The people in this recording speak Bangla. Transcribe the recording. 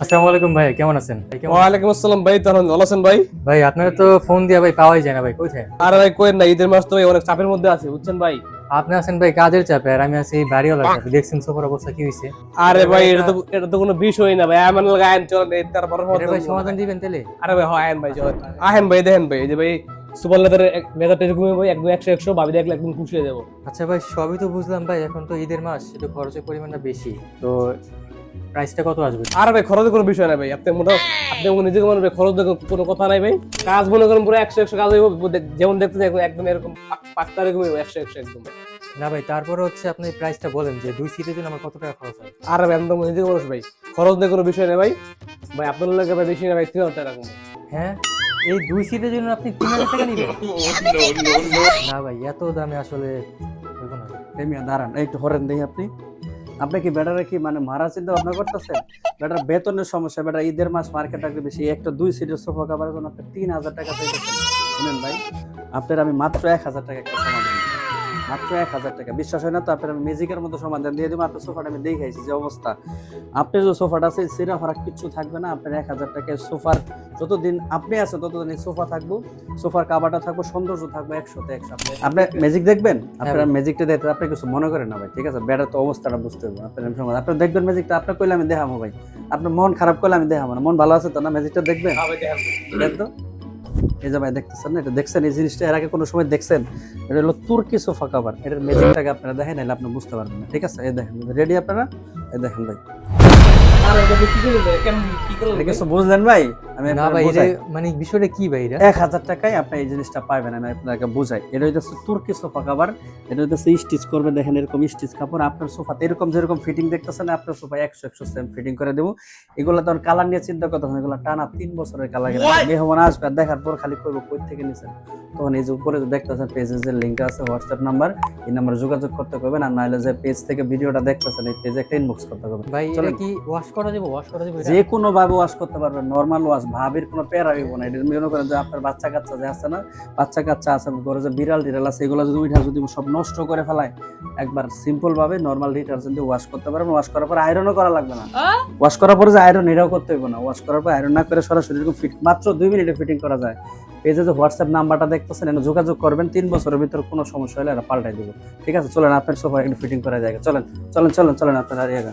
আসসালামু আলাইকুম ভাই কেমন আছেন? ওয়ালাইকুম আসসালাম ভাই তখন ভালো আছেন ভাই? ভাই আপনারা তো ফোন দিয়ে ভাই পাওয়াই যায় না ভাই কোথায়? আর ভাই কোয়েন না ঈদের মাস তো অনেক চাপের মধ্যে আছে বুঝছেন ভাই? আপনি আছেন ভাই কাজের চাপে আর আমি আছি বাড়িওয়ালার চাপে দেখছেন সোফার অবস্থা কি হয়েছে আরে ভাই এটা তো এটা তো কোনো বিষয় না ভাই আমার লাগে আইন এই তারপর ভাই সমাধান দিবেন তাহলে? আরে ভাই হয় আইন ভাই আহেন ভাই দেখেন ভাই যে ভাই সুপার লেদার লেদারটা এরকম ভাই একদম একশো একশো ভাবি দেখলে একদম খুশি হয়ে যাব। আচ্ছা ভাই সবই তো বুঝলাম ভাই এখন তো ঈদের মাস একটু খরচের পরিমাণটা বেশি তো প্রাইসটা কত আসবে? আর ভাই খরচের কোনো বিষয় না ভাই। আপনি মোটা আপনি নিজেকে মনে খরচ কোনো কথা নাই ভাই। কাজ মনে করেন পুরো একশো একশো কাজ হইব যেমন দেখতে একদম এরকম পাক্কা এরকম একশো একশো একদম না ভাই তারপরে হচ্ছে আপনি প্রাইসটা বলেন যে দুই সিটের জন্য আমার কত টাকা খরচ হবে আর ভাই একদম নিজেকে মানুষ ভাই খরচ দেখে কোনো বিষয় নেই ভাই। ভাই আপনার লাগে ভাই বেশি না ভাই তিন হাজার টাকা হ্যাঁ? এই দুই সিটের জন্য আপনি তিন হাজার টাকা নিবেন? না ভাই এত দামে আসলে দাঁড়ান একটু হরেন দেখি আপনি। আপনি কি বেটার কি মানে মারা চিন্তা ভাবনা করতেছেন বেটার বেতনের সমস্যা বেটার ঈদের মাস মার্কেট আগে বেশি, একটা দুই সিটের সোফা কাবার জন্য আপনি তিন হাজার টাকা শুনেন ভাই, আপনার আমি মাত্র এক হাজার টাকা একটা দিই। মাত্র এক হাজার টাকা। বিশ্বাস হয় না তো আপনার ম্যাজিকের মতো সমাধান দিয়ে দেবো আপনার সোফাটা আমি দেখাইছি যে অবস্থা। আপনার যে সোফাটা আছে ফারাক কিচ্ছু থাকবে না। আপনার এক হাজার টাকায় সোফার যতদিন আপনি আছেন ততদিন এই সোফা থাকব। সোফার থাকব সৌন্দর্য থাকব একশোতে একশো আপনি ম্যাজিক দেখবেন? আপনার ম্যাজিকটা দেখতে আপনি কিছু মনে করেন না ভাই ঠিক আছে? ব্যাটার তো অবস্থাটা বুঝতে হবে আপনার সমাধান আপনি দেখবেন ম্যাজিকটা আপনার কইলে আমি দেখাবো ভাই। আপনার মন খারাপ করলে আমি দেখাবো না। মন ভালো আছে তো না? ম্যাজিকটা দেখবেন? হ্যাঁ ভাই দেখেন দেখ তো। এই যে ভাই দেখতেছেন না এটা দেখছেন এই জিনিসটা এর আগে কোনো সময় দেখছেন? এটা হলো তুর্কি সোফা কাভার। এটার মেজিকটাকে আপনারা দেখেন নাহলে আপনি বুঝতে পারবেন না। ঠিক আছে? এই দেখেন রেডি আপনারা? এই দেখেন ভাই। কিছু বুঝলেন ভাই? আমি না ভাই মানে বিষয়টা কি ভাই এক হাজার টাকায় আপনি এই জিনিসটা পাবেন আমি আপনাকে বুঝাই। এটা হইতেছে তুর্কি সোফা কাভার এটা হইতেছে স্টিচ করবে দেখেন এরকম স্টিচ কাপড় আপনার সোফাতে এরকম যেরকম ফিটিং দেখতেছেন আপনার সোফা একশো একশো সেম ফিটিং করে দেবো। এগুলো তো কালার নিয়ে চিন্তা এগুলো টানা তিন বছরের কালার মেহমান আসবে আর দেখার পর খালি করব কই থেকে নিছেন। তখন এই যে উপরে যে দেখতেছেন পেজের যে লিঙ্ক আছে হোয়াটসঅ্যাপ নাম্বার এই নাম্বারে যোগাযোগ করতে করবেন আর নাহলে যে পেজ থেকে ভিডিওটা দেখতেছেন এই পেজে একটা ইনবক্স করতে হবে ভাই কি ওয়াশ করা যাবে ওয়াশ করা যাবে যে কোনো ভাবে ওয়াশ করতে পারবেন নর্মাল ওয়াশ ভাবির কোনো প্যারা হইব না। এটা মনে করেন যে আপনার বাচ্চা কাচ্চা যে আছে না বাচ্চা কাচ্চা আছে ঘরে যে বিড়াল টিড়াল আছে এগুলো যদি উঠা যদি সব নষ্ট করে ফেলায় একবার সিম্পল ভাবে নর্মাল ডিটারজেন্ট দিয়ে ওয়াশ করতে পারবেন। ওয়াশ করার পর আয়রনও করা লাগবে না। ওয়াশ করার পরে যে আয়রন এটাও করতে হবে না। ওয়াশ করার পর আয়রন না করে সরাসরি এরকম ফিট মাত্র দুই মিনিটে ফিটিং করা যায়। এই যে যে হোয়াটসঅ্যাপ নাম্বারটা দেখতেছেন এনে যোগাযোগ করবেন তিন বছরের ভিতরে কোনো সমস্যা হলে এটা পাল্টাই দিব। ঠিক আছে চলেন আপনার সোফা একটু ফিটিং করা যায়। চলেন চলেন চলেন চলেন আপনার আর